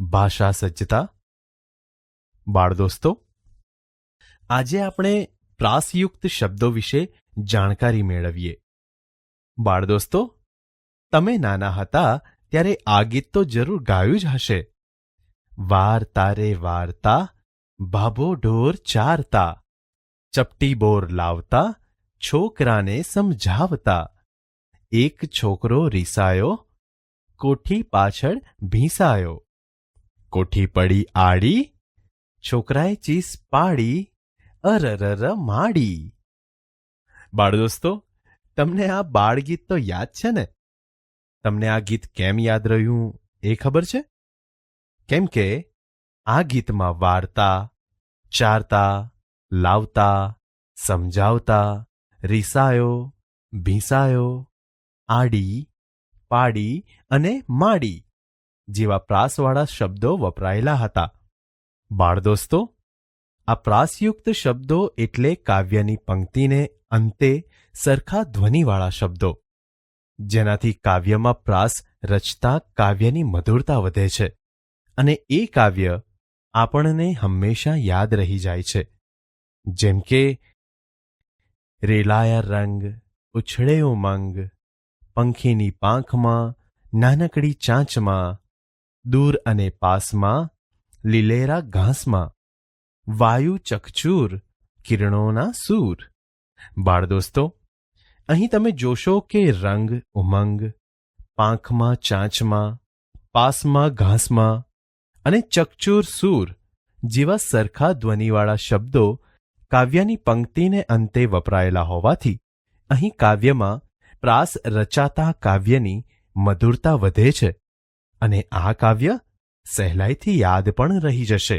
ભાષા સજ્જતા? બાળ દોસ્તો, આજે આપણે પ્રાસયુક્ત શબ્દો વિશે જાણકારી મેળવીએ. બાળ દોસ્તો, તમે નાના હતા ત્યારે આ ગીત તો જરૂર ગાયું જ હશે. વાર્તા રે વાર્તા, ભાભો ઢોર ચારતા, ચપટી બોર લાવતા, છોકરાને સમજાવતા. એક છોકરો રીસાયો, કોઠી પાછળ ભીંસાયો. કોઠી પડી આડી? છોકરાએ ચીસ પાડી, અરરર માડી. બાળ દોસ્તો, તમને આ બાળ ગીત તો યાદ છે ને? તમને આ ગીત કેમ યાદ રહ્યું એ ખબર છે? કેમ કે આ ગીતમાં વાર્તા, ચારતા, લાવતા, સમજાવતા, રીસાયો, ભીંસાયો, આડી, પાડી અને માડી. જેવા પ્રાસવાળા શબ્દો વપરાયેલા હતા. બાળ દોસ્તો આ પ્રાસયુક્ત શબ્દો એટલે કાવ્યની પંક્તિને અંતે સરખા ધ્વનિવાળા શબ્દો, જેનાથી કાવ્યમાં પ્રાસ રચતા કાવ્યની મધુરતા વધે છે અને એ કાવ્ય આપણને હંમેશા યાદ રહી જાય છે. જેમ કે, રેલાયા રંગ ઉછળે ઉમંગ પંખીની પાંખમાં, નાનકડી ચાંચમાં દૂર અને પાસમાં, લીલેરા ઘાસમાં. વાયુ ચકચૂર, કિરણોના સૂર. બાળ દોસ્તો અહીં તમે જોશો કે રંગ, ઉમંગ, પાંખમાં ચાંચમાં, પાસમાં ઘાસમાં અને ચકચૂર સૂર જેવા સરખા ધ્વનિવાળા શબ્દો કાવ્યની પંક્તિને અંતે વપરાયેલા હોવાથી અહીં કાવ્યમાં પ્રાસ રચાતા કાવ્યની મધુરતા વધે છે. અને આ કાવ્ય સહેલાઈથી યાદ પણ રહી જશે.